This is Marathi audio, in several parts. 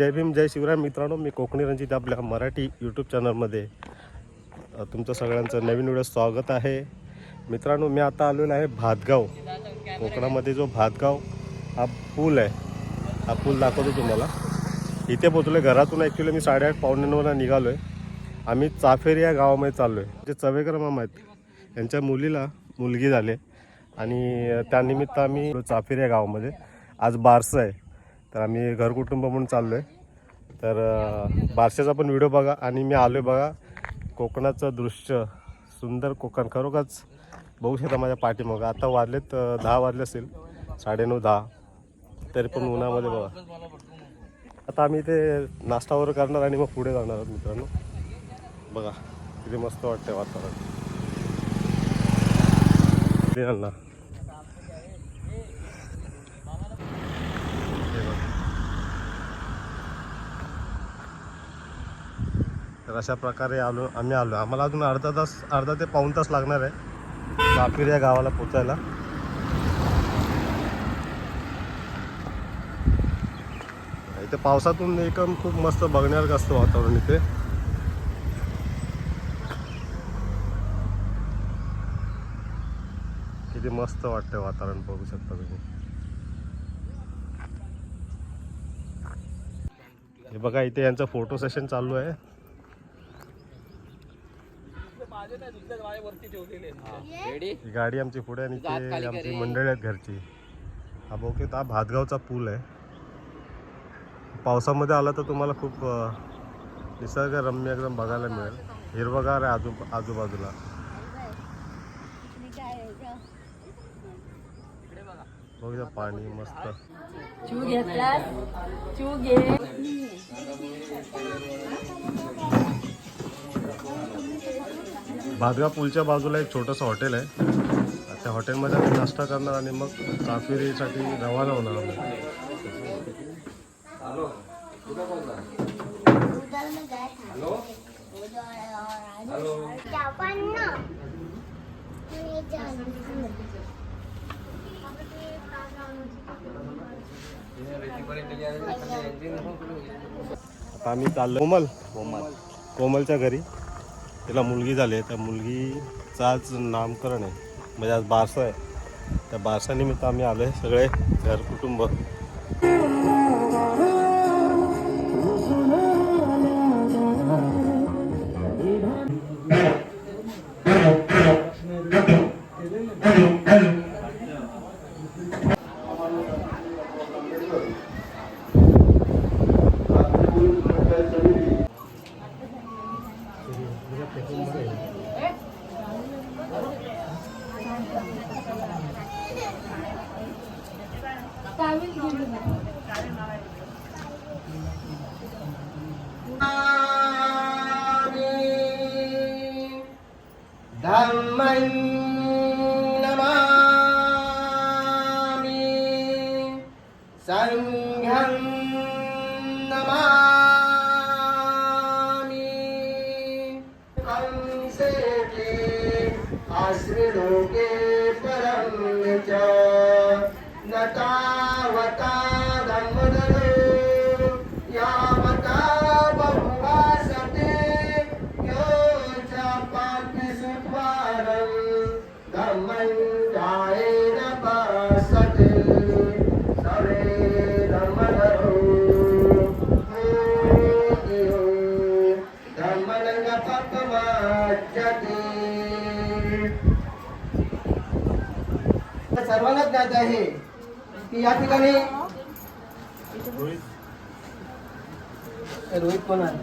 जय भीम जय शिवराय. मित्रांनो मी कोकणी रंजित आपल्या मराठी यूट्यूब चॅनलमध्ये तुमचं सगळ्यांचं नवीन व्हिडिओ स्वागत आहे. मित्रांनो मी आता आलेलो आहे भातगाव. कोकणामध्ये जो भातगाव हा पूल आहे. हा पूल दाखवतो तुम्हाला. इथे पोचलो आहे घरातून ॲक्च्युली मी साडेआठ पावणे नऊला निघालो आहे आम्ही चाफेरी या गावामध्ये चाललो आहे जे चवेकर मामा आहेत यांच्या मुलीला मुलगी झाली आणि त्यानिमित्त आम्ही चाफेरी या गावामध्ये. आज बारसं आहे. तर आम्ही घरकुटुंब म्हणून चाललो आहे तर बारशाचा पण व्हिडिओ बघा आणि मी आलो आहे बघा. कोकणाचं दृश्य सुंदर कोकण. खरोखरच बघू शकता माझ्या पाठीमागं. आता वाजलेत दहा वाजले असेल. साडेनऊ दहा. तरी पण उन्हामध्ये बघा. आता आम्ही इथे नाश्ता वगैरे करणार आणि मग पुढे जाणार आहोत मित्रांनो. बघा किती मस्त वाटतंय वातावरण किती ना हे बघा. तर अशा प्रकारे आलो आम्ही आलो. आम्हाला अजून अर्धा तास अर्धा ते पाऊण तास लागणार आहे बापीर या गावाला पोचायला. इथे पावसातून एकदम खूप मस्त बघण्यासारखं असतं वातावरण इथे. किती मस्त वाटतं वातावरण बघू शकता तुम्ही. हे बघा इथे यांचं फोटो सेशन चालू आहे. रेडी ही. गाडी आमची पुढे आणि ते आमची मंडळी आहेत घरची. हा बघू हा भातगावचा पूल आहे. पावसामध्ये आला तर तुम्हाला खूप अं, निसर्गरम्य एकदम बघायला मिळेल. हिरवगार आहे आजू आजूबाजूला. बघू. शकता पाणी मस्त. चू घेतलास चू घे. भातगाव पूलच्या बाजूला एक छोटंसं हॉटेल आहे. त्या हॉटेलमध्ये आम्ही नाश्ता करणार आणि मग काफिरीसाठी रवाना होणार आहोत आता आम्ही चाललो कोमल. कोमल. कोमलच्या घरी. तिला मुलगी झाली आहे. त्या मुलगीचाच नामकरण आहे. म्हणजे आज बारसं आहे. त्या बारसानिमित्त आम्ही आलो आहे सगळे घर कुटुंब. नमामि सङ्घं सर्वांना ज्ञात आहे की या ठिकाणी रोहित कोण आहे.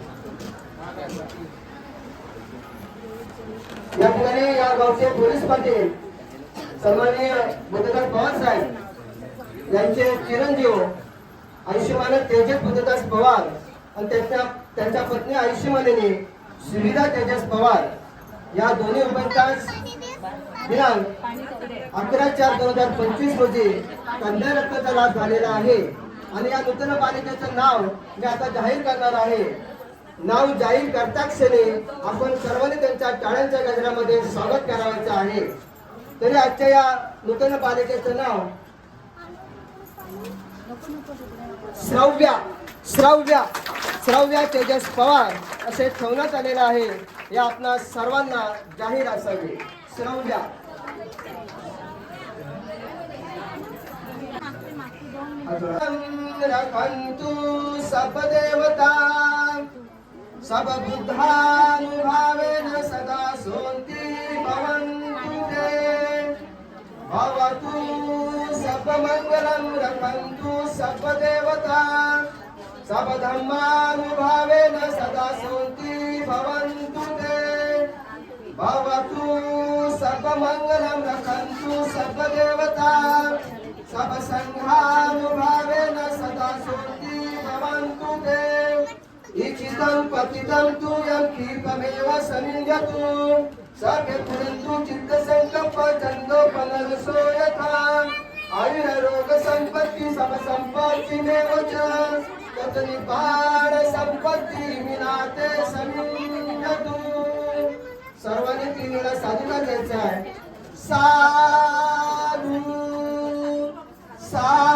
या ठिकाणी या गावचे पोलीस पाटील सन्माननीय बुद्धदास पवार साहेब यांचे चिरंजीव आयुष्यमान तेजस बुद्धदास पवार आणि त्यांच्या त्यांच्या पत्नी आयुष्यमानेने सुविधा तेजस पवार या दोन्ही उभयतास दिनांक अकरा चार दोन हजार पंचवीस रोजी कन्या रक्ताचा लाभ झालेला आहे. आणि या नूतन पालिकेचं नाव मी आता जाहीर करणार आहे. नाव जाहीर करता क्षणी आपण सर्वांनी त्यांच्या टाळ्यांच्या गजरामध्ये स्वागत करावायचं आहे. तरी आजच्या या नूतन पालिकेचं नाव श्रव्या श्राव्या श्राव्या तेजस पवार असे ठेवण्यात आलेलं आहे. हे आपणा सर्वांना जाहीर असावे. श्राव्या. रखन्तु सपदेवता सब बुद्धानुभावेन सदा सोन्ति भवन्तु ते। भवतु सर्वमङ्गलं रखन्तु सपदेवता सबधर्मानुभावेन सदा सोन्ति भवन्तु ते। भवतु सर्वमङ्गलं रखन्तु सर्वदेवता सब सङ्घानुभावेन सदा सोन्ति भवन्तु ते। इच्छितं पतितं तु यं कीपमेव समिञ्जतु सर्वे पुरन्तु चित्तसङ्कल्प सो यथा। आयुररोग सम्पत्ति सब च। ततनिपाण सम्पत्ति विनाते समिञ्जतु सर्वांनी तीन वेळा साधूला द्यायचा आहे साधू Sai.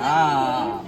Ah.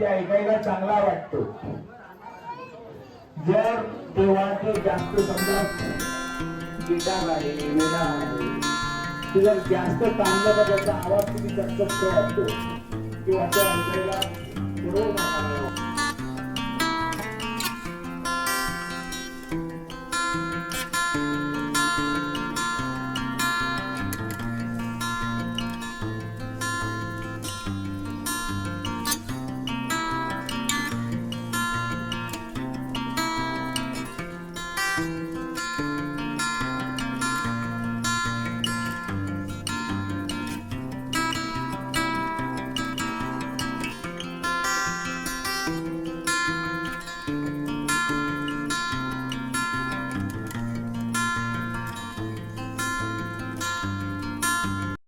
ते ऐकायला चांगला वाटतो. जर देवाचे जास्त समजा गिटार आहे विणा आहे ते जर जास्त चांगलं तर त्याचा आवाज किती जास्त वाटतो किंवा त्या ऐकायला बरोबर